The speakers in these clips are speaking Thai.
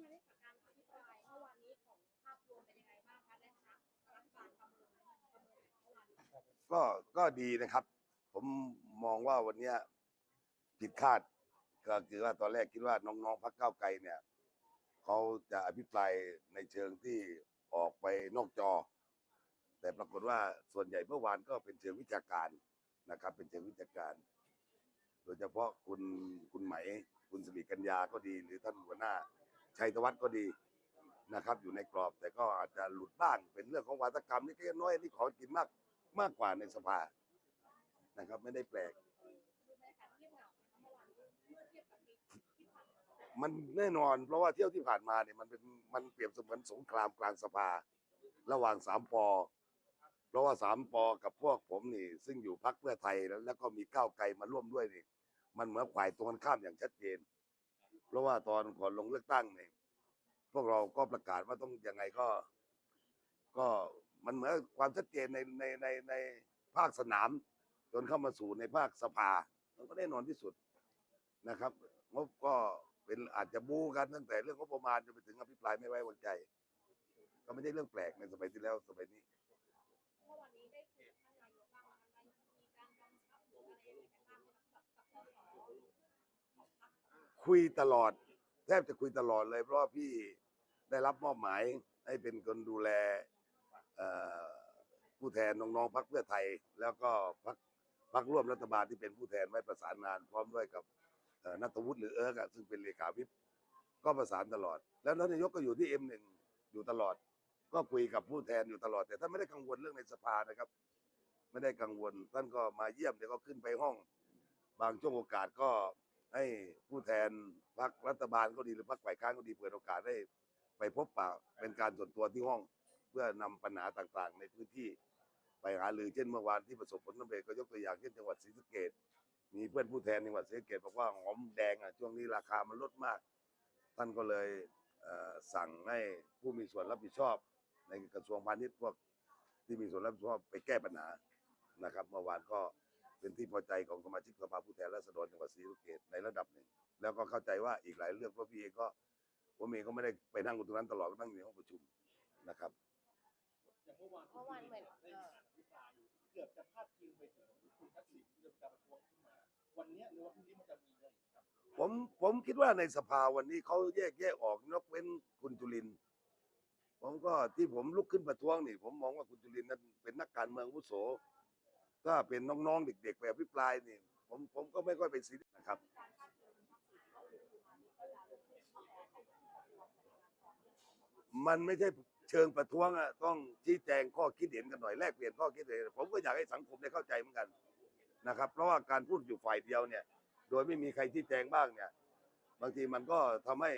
มาได้จากการอภิปรายเมื่อวานนี้ของภาพรวมเป็นยังไงบ้างคะในฐานะรัฐบาลประเมินประเมินเมื่อวานนี้ก็ก็ดีนะครับ ผมมองว่าวันเนี้ยผิดคาด ก็คือว่าตอนแรกคิดว่าน้องๆพรรคก้าวไกลเนี่ยเขาจะอภิปรายในเชิงที่ออกไปนอกจอ แต่ปรากฏว่าส่วนใหญ่เมื่อวานก็เป็นเชิงวิชาการนะครับ เป็นเชิงวิชาการ โดยเฉพาะคุณคุณไหม คุณสิริกัญญาก็ดีหรือท่านหัวหน้า ชัยธวัฒน์ก็ดีนะครับ อยู่ในกรอบแต่ก็อาจจะหลุดบ้างเป็นเรื่องของวาทกรรมนี่แค่น้อยนี่ขอกินมากมากกว่าในสภานะครับ ไม่ได้แปลก มันแน่นอน เพราะว่าเที่ยวที่ผ่านมาเนี่ยมันเป็นมันเปรียบเสมือนสงครามกลางสภา ระหว่างสามปอเพราะว่าสามปอกับพวกผมนี่ ซึ่งอยู่พักเพื่อไทยแล้วแล้วก็มีก้าวไกลมาร่วมด้วยนี่ มันเหมือนฝ่ายตรงกันข้ามอย่างชัดเจน ราะว่าตอนก่อนลงเลือกตั้งเนี่ยพวกเราก็ประกาศว่าต้องยังไงก็ ก็มันเหมือนความชัดเจนในในในในภาคสนาม จนเข้ามาสู่ในภาคสภา มันก็แน่นอนที่สุดนะครับงบก็เป็นอาจจะบูกันตั้งแต่เรื่องงบประมาณจนไปถึงอภิปรายไม่ไว้วางใจ ก็ไม่ใช่เรื่องแปลกในสมัยที่แล้วสมัยนี้ คุยตลอด แทบจะคุยตลอดเลย เพราะว่าพี่ได้รับมอบหมายให้เป็นคนดูแลผู้แทนน้องๆพรรคเพื่อไทย แล้วก็พรรคพรรคร่วมรัฐบาลที่เป็นผู้แทนไว้ประสานงาน พร้อมด้วยกับนัทวุฒิหรือเอิร์กซึ่งเป็นเลขาวิปก็ประสานตลอด แล้วท่านนายกก็อยู่ที่เอ็มหนึ่งอยู่ตลอด ก็คุยกับผู้แทนอยู่ตลอด แต่ท่านไม่ได้กังวลเรื่องในสภานะครับ ไม่ได้กังวลท่านก็มาเยี่ยมเดี๋ยวก็ขึ้นไปห้อง บางช่วงโอกาสก็ ให้ผู้แทนพรรครัฐบาลก็ดีหรือพรรคฝ่ายค้านก็ดีเปิดโอกาสให้ไปพบปะเป็นการส่วนตัวที่ห้อง เพื่อนำปัญหาต่างๆ ในพื้นที่ไปหารือเช่นเมื่อวานที่ประสบผลสำเร็จก็ยกตัวอย่างเช่นจังหวัดศรีสะเกษมีเพื่อนผู้แทนจังหวัดศรีสะเกษบอกว่าหอมแดงอะช่วงนี้ราคามันลดมาก ท่านก็เลยเอ่อสั่งให้ผู้มีส่วนรับผิดชอบ ในกระทรวงพาณิชย์พวกที่มีส่วนรับผิดชอบไปแก้ปัญหานะครับ เมื่อวานก็ เป็นที่พอใจของสมาชิกสภาผู้แทนราษฎรจังหวัดศรีสะเกษในระดับหนึ่ง แล้วก็เข้าใจว่าอีกหลายเรื่องเพราะพี่เองก็ผมเองก็ไม่ได้ไปนั่งอยู่ตรงนั้นตลอดก็นั่งอยู่ในห้องประชุมนะครับอย่างเมื่อวานเมื่อวานเหมือน ได้เอ่มีอการอภิปรายเกือบจะพาดพิงไปถึงคุณทักษิณเรื่องการประท้วงขึ้นมา วันเนี้ยหรือว่าพรุ่งนี้มันจะมีอะไรอีกครับ ผมผมคิดว่าในสภาวันนี้เขาแยกแยกออกยกเว้นคุณจุลินทร์ผมก็ที่ผมลุกขึ้นประท้วงนี่ ผมมองว่าคุณจุลินทร์นั้นเป็นนักการเมืองอาวุโส ถ้าเป็นน้องๆเด็กๆไปอภิปรายนี่ผมผมก็ไม่ค่อยเป็นซีรียสนะครับ มันไม่ใช่เชิงประท้วงอะต้องชี้แจงข้อคิดเห็นกันหน่อยแลกเปลี่ยนข้อคิดเห็นผมก็อยากให้สังคมได้เข้าใจเหมือนกันนะครับ เพราะว่าการพูดอยู่ฝ่ายเดียวเนี่ย โดยไม่มีใครชี้แจงบ้างเนี่ย บางทีมันก็ทำให้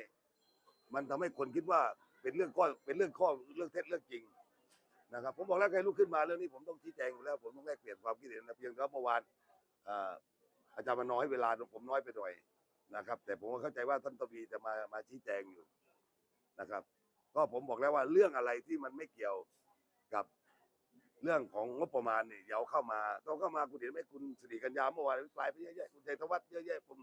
มันทำให้คนคิดว่าเป็นเรื่องข้อเป็นเรื่องข้อเรื่องเท็จเรื่องจริง นะครับผมบอกแล้วใครลุกขึ้นมาเรื่องนี้ผมต้องชี้แจงอยู่แล้วผมต้องแลกเปลี่ยนความคิดเห็นนะเพียงแต่ว่าเมื่อวานอาจารย์มันน้อยเวลาผมน้อยไปหน่อยนะครับ แต่ผมก็เข้าใจว่าท่านตวีจะมามาชี้แจงอยู่นะครับ ก็ผมบอกแล้วว่าเรื่องอะไรที่มันไม่เกี่ยวกับเรื่องของงบประมาณเนี่ยอย่าเอาเข้ามาต้องเข้ามาคุณเห็นไหมคุณสิริกัญญาเมื่อวานอภิปลายไปเยอะแยะคุณชัยธวัฒน์เยอะแยะผม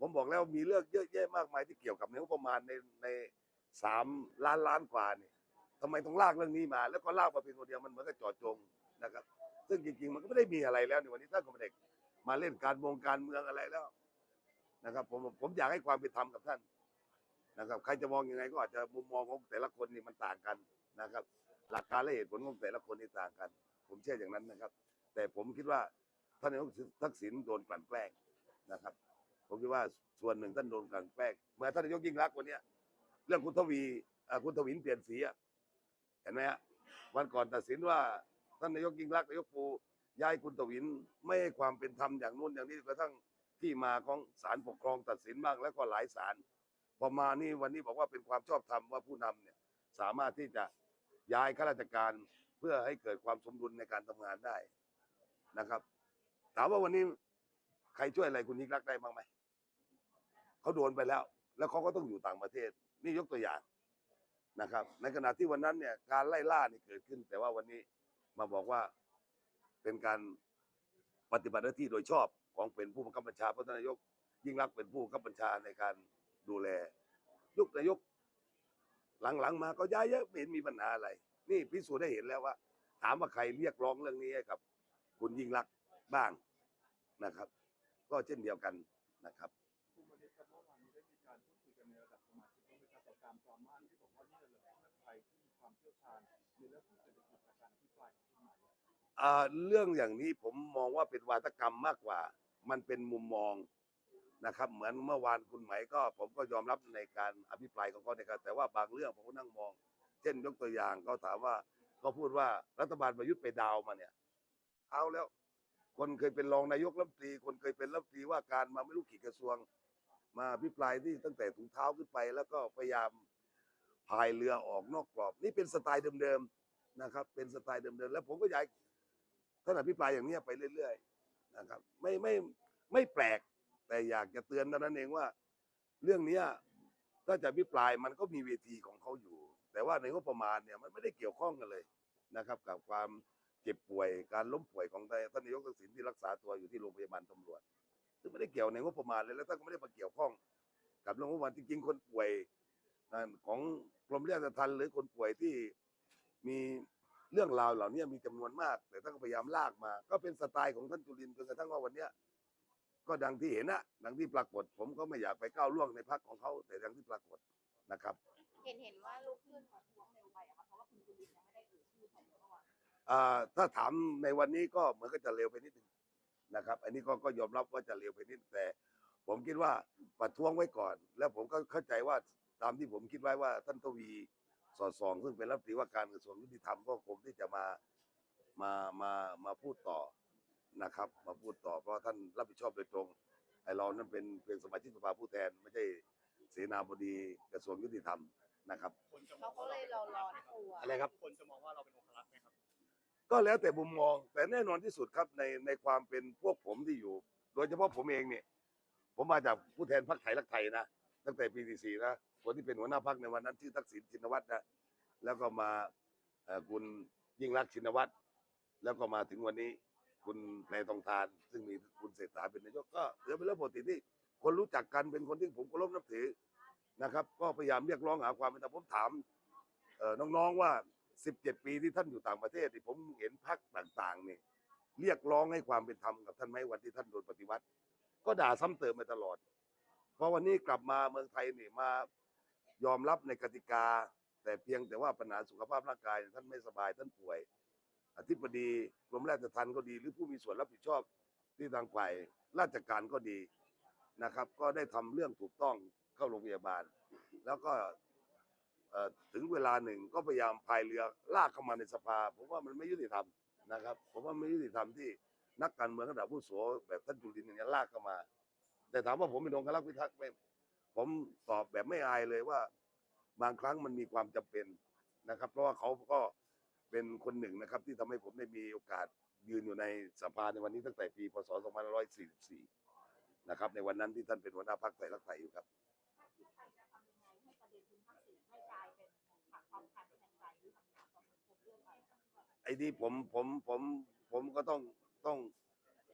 ผมบอกแล้วมีเรื่องเยอะแยะมากมายที่เกี่ยวกับงบประมาณในในสามล้านล้านกว่าเนี่ย ทำไมต้องลากเรื่องนี้มา แล้วก็ลากมาเพียงคนเดียวมันเหมือนกับจอดจงนะครับ ซึ่งจริง ๆ มันก็ไม่ได้มีอะไรแล้วในวันนี้ท่านก็ไม่ได้มาเล่นการเมืองการเมืองอะไรแล้วนะครับ ผมผมอยากให้ความเป็นธรรมกับท่านนะครับ ใครจะมองยังไงก็อาจจะมุมมองของแต่ละคนนี่มันต่างกันนะครับ หลักการและเหตุผลของแต่ละคนนี่ต่างกัน ผมเชื่ออย่างนั้นนะครับ แต่ผมคิดว่าท่านนายกทักษิณโดนกลั่นแกล้งนะครับ ผมคิดว่าส่วนหนึ่งท่านโดนกลั่นแกล้งเมื่อท่านนายกยิ่งรักวันนี้เรื่องคุณทวีคุณทวินเปลี่ยนสีอะ ไหมฮะวันก่อนตัดสินว่าท่านนายกยิ่งรักษณ์นายกปูย้ายคุณทวินไม่ให้ความเป็นธรรมอย่างนู้นอย่างนี้กระทั่งที่มาของศาลปกครองตัดสินบ้างแล้วก็หลายศาลพอมานี่วันนี้บอกว่าเป็นความชอบธรรมว่าผู้นำเนี่ยสามารถที่จะย้ายข้าราชการเพื่อให้เกิดความสมดุลในการทำงานได้นะครับ ถามว่าวันนี้ใครช่วยอะไรคุณยิ่งรักษณ์ได้บ้างไหมเขาโดนไปแล้ว แล้วเขาก็ต้องอยู่ต่างประเทศ นี่ยกตัวอย่าง นะครับ ในขณะที่วันนั้นเนี่ยการไล่ล่านี่เกิดขึ้น แต่ว่าวันนี้มาบอกว่าเป็นการปฏิบัติหน้าที่โดยชอบของเป็นผู้บังคับบัญชาพระนายก ยิ่งรักเป็นผู้บังคับบัญชาในการดูแลยุคนายกหลังๆ มาก็ย้ายเยอะไม่เห็นมีปัญหาอะไร นี่พิสูจน์ได้เห็นแล้วว่า ถามว่าใครเรียกร้องเรื่องนี้ให้กับ คุณยิ่งรักบ้างนะครับ ก็เช่นเดียวกันนะครับ เรื่องของเศรษฐกิจจากการอภิปรายของคุณหมายอ่าเรื่องอย่างนี้ผมมองว่าเป็นวาทกรรมมากกว่า มันเป็นมุมมองนะครับ เหมือนเมื่อวานคุณไหมก็ ผมก็ยอมรับในการอภิปรายของเขาในการแต่ว่าบางเรื่องผมก็นั่งมอง เช่นยกตัวอย่างเขาถามว่าเขาพูดว่ารัฐบาลประยุทธ์ไปดาวมาเนี่ย เอาแล้ว คนเคยเป็นรองนายกรัฐมนตรี คนเคยเป็นรัฐมนตรีว่าการมาไม่รู้กี่กระทรวง มาอภิปรายที่ตั้งแต่ถุงเท้าขึ้นไป แล้วก็พยายาม พายเรือออกนอกกรอบ นี่เป็นสไตล์เดิมๆนะครับ เป็นสไตล์เดิมๆแล้วผมก็อยากท่านอภิปรายอย่างนี้ไปเรื่อยๆนะครับ ไม่ไม่ไม่แปลกแต่อยากจะเตือนเท่านั้นเองว่า เรื่องนี้ถ้าจะอภิปรายมันก็มีเวทีของเขาอยู่ แต่ว่าในงบประมาณเนี่ยมันไม่ได้เกี่ยวข้องกันเลยนะครับ กับความเจ็บป่วยการล้มป่วยของท่านนายกทักษิณที่รักษาตัวอยู่ที่โรงพยาบาลตำรวจซึ่งไม่ได้เกี่ยวในงบประมาณเลยแล้วท่านก็ไม่ได้มาเกี่ยวข้อง กับเรื่องงบประมาณจริงๆคนป่วย ของกรมราชทัณฑ์หรือคนป่วยที่มีเรื่องราวเหล่านี้มีจำนวนมาก แต่ท่านก็พยายามลากมา ก็เป็นสไตล์ของท่านจุลินทร์จนกระทั่งว่าวันเนี้ยก็ดังที่เห็นนะดังที่ปรากฏ ผมก็ไม่อยากไปก้าวล่วงในพรรคของเขาแต่ดังที่ปรากฏนะครับ เห็นเห็นว่าลุกขึ้นประท้วงเร็วไปอะค่ะเพราะว่าคุณจุลินยังไม่ได้เอ่ยชื่อใครเมื่อวานอ่าถ้าถามในวันนี้ก็เหมือนก็จะเร็วไปนิดนึงนะครับ อันนี้ก็ก็ยอมรับว่าจะเร็วไปนิดแต่ ผมคิดว่าประท้วงไว้ก่อน แล้วผมก็เข้าใจว่า ตามที่ผมคิดไว้ว่าท่านทวีสอดส่อง ซึ่งเป็นรัฐมนตรีว่าการกระทรวงยุติธรรมก็คงที่จะมามามามาพูดต่อนะครับ มาพูดต่อเพราะท่านรับผิดชอบโดยตรงไอ้เรานั้นเป็นเพียงสมาชิกสภาผู้แทน ไม่ใช่เสนาบดีกระทรวงยุติธรรมนะครับคนจะมเขาองก็เลยรอร้อนตัวอะไรครับคนจะมองว่าเราเป็นองครักษ์ไหมครับ ก็แล้วแต่มุมมอง แต่แน่นอนที่สุดครับในในความเป็นพวกผมที่อยู่ โดยเฉพาะผมเองเนี่ย ผมมาจากผู้แทนพรรคไทยรักไทยนะตั้งแต่ปี44นะ คนที่เป็นหัวหน้าพรรคในวันนั้นชื่อทักษิณชินวัตรนะแล้วก็มาคุณยิ่งรักชินวัตรแล้วก็มาถึงวันนี้คุณแพรทองทาน ซึ่งมีคุณเศรษฐาเป็นนายกก็ถือเป็นเรื่องปกติที่คนรู้จักกันเป็นคนที่ผมเคารพนับถือนะครับ ก็พยายามเรียกร้องหาความเป็นธรรมผมถามเออน้องๆว่า 17 ปีที่ท่านอยู่ต่างประเทศที่ผมเห็นพรรคต่างๆนี่เรียกร้องให้ความเป็นธรรมกับท่านไหมวันที่ท่านโดนปฏิวัติ ก็ด่าซ้ำเติมมาตลอด เพราะวันนี้กลับมาเมืองไทยนี่มา ยอมรับในกติกา แต่เพียงแต่ว่าปัญหาสุขภาพร่างกาย ท่านไม่สบายท่านป่วย อธิบดีกรมราชทัณฑ์ก็ดี หรือผู้มีส่วนรับผิดชอบที่ทางฝ่ายราชการก็ดีนะครับ ก็ได้ทำเรื่องถูกต้องเข้าโรงพยาบาล แล้วก็ถึงเวลาหนึ่งก็พยายามพายเรือลากเข้ามาในสภาผมว่ามันไม่ยุติธรรมนะครับผมว่าไม่ยุติธรรมที่นักการเมืองระดับผู้โสแบบท่านจุลินทร์อย่างนี้ยลากเข้ามา แต่ถามว่าผมเป็นองครักษ์พิทักษ์ไผมตอบแบบไม่อายเลยว่า บางครั้งมันมีความจำเป็นนะครับ เพราะว่าเขาก็เป็นคนหนึ่งนะครับ ที่ทำให้ผมได้มีโอกาสยืนอยู่ในสภาในวันนี้ตั้งแต่ปี พศ 2544 นะครับ ในวันนั้นที่ท่านเป็นหัวหน้าพรรคไทยรักไทยอยู่ครับไทยจะทำยังไงให้ประเด็นคุณทักษาอคำถามต่อสังคมเรื่องอะไรไอ้นี่ผมผมผมผมก็ต้องต้อง